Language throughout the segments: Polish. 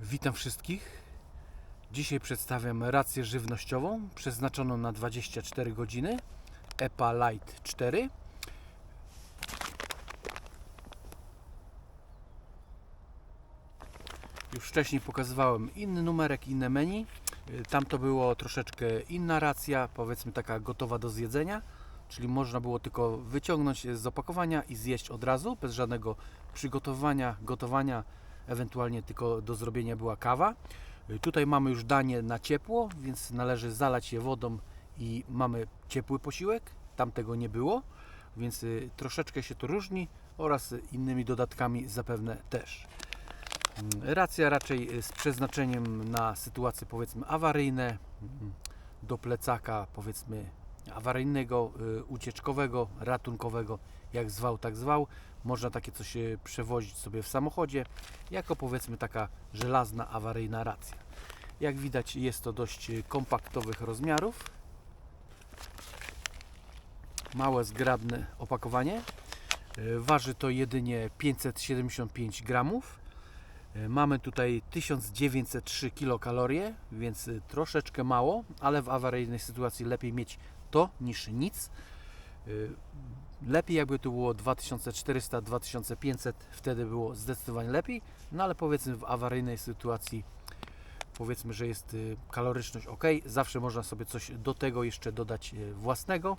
Witam wszystkich. Dzisiaj przedstawiam rację żywnościową przeznaczoną na 24 godziny EPA Light 4. Już wcześniej pokazywałem inny numerek, inne menu. Tam to było troszeczkę inna racja, powiedzmy taka gotowa do zjedzenia, czyli można było tylko wyciągnąć z opakowania i zjeść od razu, bez żadnego przygotowania, gotowania, ewentualnie tylko do zrobienia była kawa. Y, Tutaj mamy już danie na ciepło, więc należy zalać je wodą i mamy ciepły posiłek. Tam tego nie było, więc y, troszeczkę się to różni oraz innymi dodatkami zapewne też. Mm, Racja raczej y, z przeznaczeniem na sytuacje powiedzmy awaryjne, mm, do plecaka powiedzmy awaryjnego, y, ucieczkowego, ratunkowego, jak zwał, tak zwał. Można takie coś y, przewozić sobie w samochodzie, jako powiedzmy taka żelazna awaryjna racja. Jak widać jest to dość y, kompaktowych rozmiarów. Małe, zgrabne opakowanie. Waży to jedynie 575 gramów. Mamy tutaj 1903 kilokalorie, więc troszeczkę mało, ale w awaryjnej sytuacji lepiej mieć to niż nic. Y, Lepiej jakby tu było 2400-2500, wtedy było zdecydowanie lepiej, no ale powiedzmy w awaryjnej sytuacji powiedzmy, że jest y, kaloryczność ok, zawsze można sobie coś do tego jeszcze dodać y, własnego,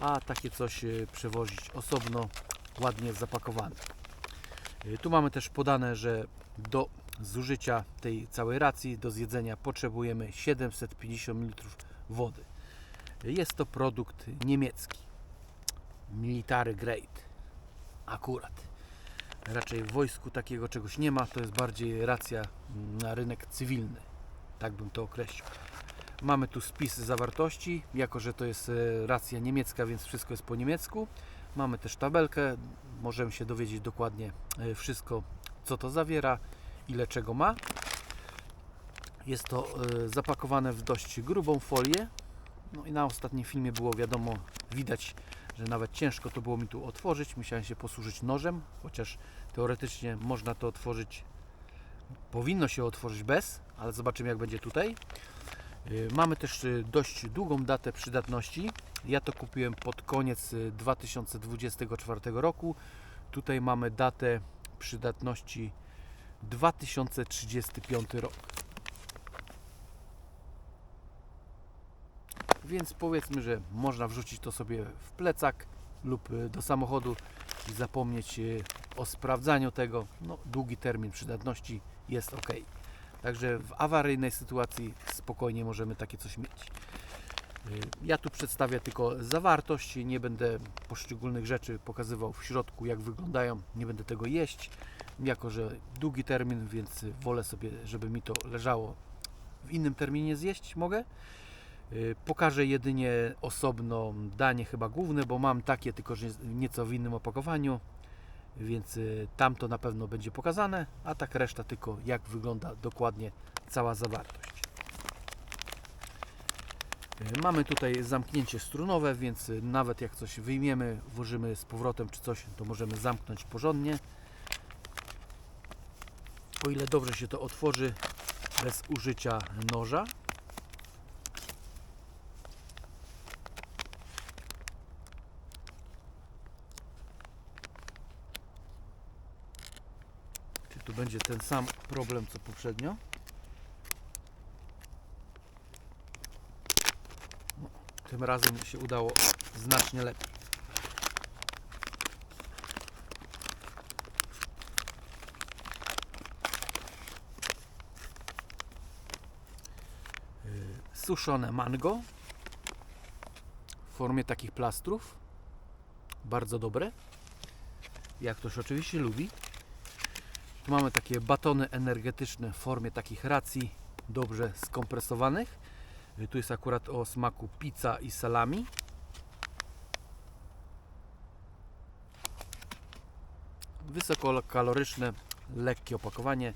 a takie coś przewozić osobno, ładnie zapakowane. Tu mamy też podane, że do zużycia tej całej racji, do zjedzenia potrzebujemy 750 ml wody. Jest to produkt niemiecki. Military grade. Akurat. Raczej w wojsku takiego czegoś nie ma, to jest bardziej racja na rynek cywilny. Tak bym to określił. Mamy tu spis zawartości, jako że to jest e, racja niemiecka, więc wszystko jest po niemiecku. Mamy też tabelkę, możemy się dowiedzieć dokładnie e, wszystko, co to zawiera, ile czego ma. Jest to e, zapakowane w dość grubą folię. No i na ostatnim filmie było wiadomo, widać, że nawet ciężko to było mi tu otworzyć. Musiałem się posłużyć nożem, chociaż teoretycznie można to otworzyć, powinno się otworzyć bez, ale zobaczymy jak będzie tutaj. Y, Mamy też y, dość długą datę przydatności. Ja to kupiłem pod koniec y, 2024 roku. Tutaj mamy datę przydatności 2035 rok. Więc powiedzmy, że można wrzucić to sobie w plecak lub y, do samochodu i zapomnieć y, o sprawdzaniu tego. No, długi termin przydatności jest ok. Także w awaryjnej sytuacji spokojnie możemy takie coś mieć. Y, Ja tu przedstawię tylko zawartość, nie będę poszczególnych rzeczy pokazywał w środku, jak wyglądają, nie będę tego jeść, jako że długi termin, więc wolę sobie, żeby mi to leżało w innym terminie zjeść mogę. Y, Pokażę jedynie osobno danie chyba główne, bo mam takie, tylko że nieco w innym opakowaniu, więc y, tam to na pewno będzie pokazane, a tak reszta tylko jak wygląda dokładnie cała zawartość. Y, Mamy tutaj zamknięcie strunowe, więc nawet jak coś wyjmiemy, włożymy z powrotem czy coś, to możemy zamknąć porządnie. O ile dobrze się to otworzy bez użycia noża. Będzie ten sam problem co poprzednio? No, tym razem się udało znacznie lepiej. Yy, Suszone mango w formie takich plastrów. Bardzo dobre. Jak ktoś oczywiście lubi. Mamy takie batony energetyczne w formie takich racji dobrze skompresowanych. Y, Tu jest akurat o smaku pizza i salami. Wysokokaloryczne, lekkie opakowanie,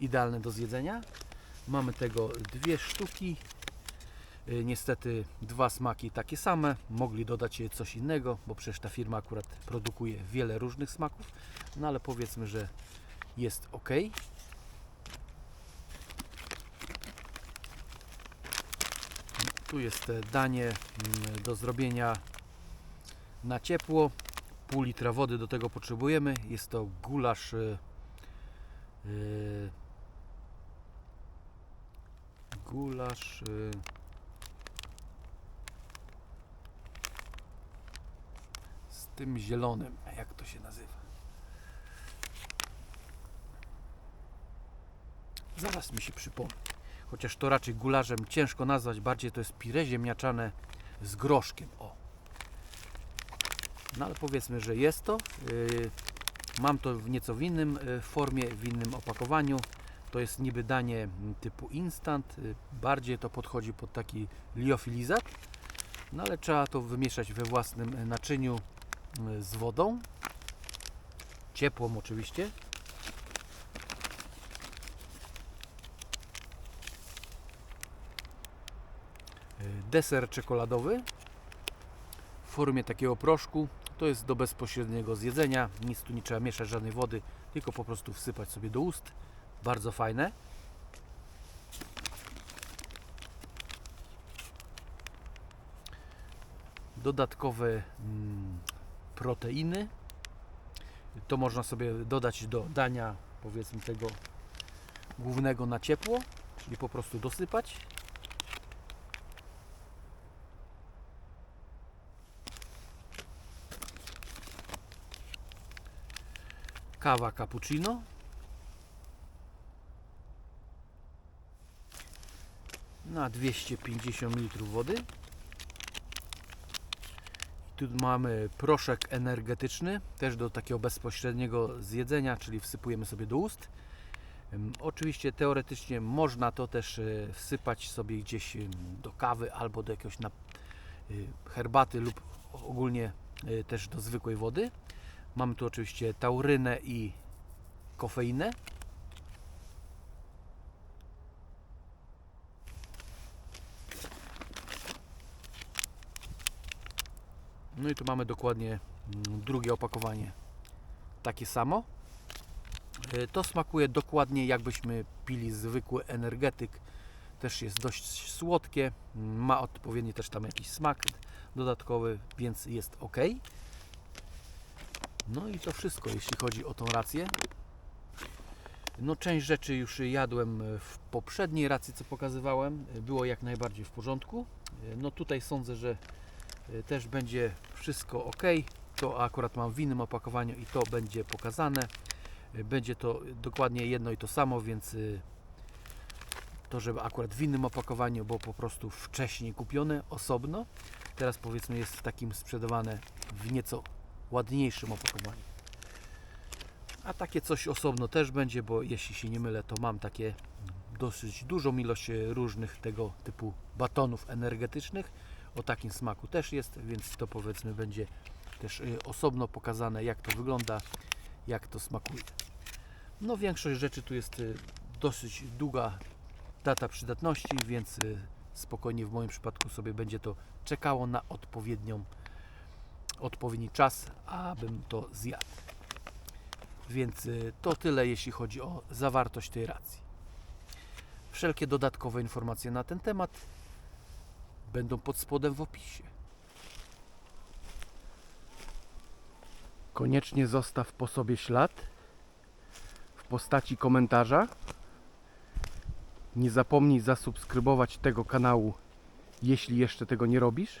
idealne do zjedzenia. Mamy tego dwie sztuki. Y, Niestety dwa smaki takie same. Mogli dodać je coś innego, bo przecież ta firma akurat produkuje wiele różnych smaków. No ale powiedzmy, że jest ok. Tu jest danie mm, do zrobienia na ciepło. Pół litra wody do tego potrzebujemy. Jest to gulasz yy, gulasz yy, z tym zielonym, jak to się nazywa? Zaraz mi się przypomni. Chociaż to raczej gularzem ciężko nazwać, bardziej to jest pire ziemniaczane z groszkiem. O. No ale powiedzmy, że jest to. Yy, Mam to w nieco w innym y, formie, w innym opakowaniu. To jest niby danie mm, typu instant. y, Bardziej to podchodzi pod taki liofilizat. No ale trzeba to wymieszać we własnym y, naczyniu y, z wodą. Ciepłą oczywiście. Deser czekoladowy w formie takiego proszku. To jest do bezpośredniego zjedzenia. Nic tu nie trzeba mieszać, żadnej wody, tylko po prostu wsypać sobie do ust. Bardzo fajne. Dodatkowe mm, proteiny. To można sobie dodać do dania, powiedzmy tego głównego na ciepło, czyli po prostu dosypać. Kawa cappuccino. Na 250 ml wody. I tu mamy proszek energetyczny, też do takiego bezpośredniego zjedzenia, czyli wsypujemy sobie do ust. Oczywiście teoretycznie można to też e, wsypać sobie gdzieś do kawy albo do jakiegoś y, herbaty lub ogólnie y, też do zwykłej wody. Mamy tu oczywiście taurynę i kofeinę. No i tu mamy dokładnie mm, drugie opakowanie. Takie samo. E, To smakuje dokładnie jakbyśmy pili zwykły energetyk. Też jest dość słodkie. Mm, Ma odpowiedni też tam jakiś smak dodatkowy, więc jest ok. No i to wszystko, jeśli chodzi o tą rację. No część rzeczy już jadłem w poprzedniej racji, co pokazywałem. Było jak najbardziej w porządku. No tutaj sądzę, że też będzie wszystko ok. To akurat mam w innym opakowaniu i to będzie pokazane. Będzie to dokładnie jedno i to samo, więc y, to, żeby akurat w innym opakowaniu było po prostu wcześniej kupione osobno. Teraz powiedzmy jest w takim sprzedawane w nieco ładniejszym opakowaniu. A takie coś osobno też będzie, bo jeśli się nie mylę, to mam takie dosyć dużą ilość różnych tego typu batonów energetycznych. O takim smaku też jest, więc to powiedzmy będzie też e, osobno pokazane, jak to wygląda, jak to smakuje. No większość rzeczy tu jest e, dosyć długa data przydatności, więc e, spokojnie w moim przypadku sobie będzie to czekało na odpowiednią odpowiedni czas, abym to zjadł. Więc y, to tyle, jeśli chodzi o zawartość tej racji. Wszelkie dodatkowe informacje na ten temat będą pod spodem w opisie. Koniecznie zostaw po sobie ślad w postaci komentarza. Nie zapomnij zasubskrybować tego kanału, jeśli jeszcze tego nie robisz.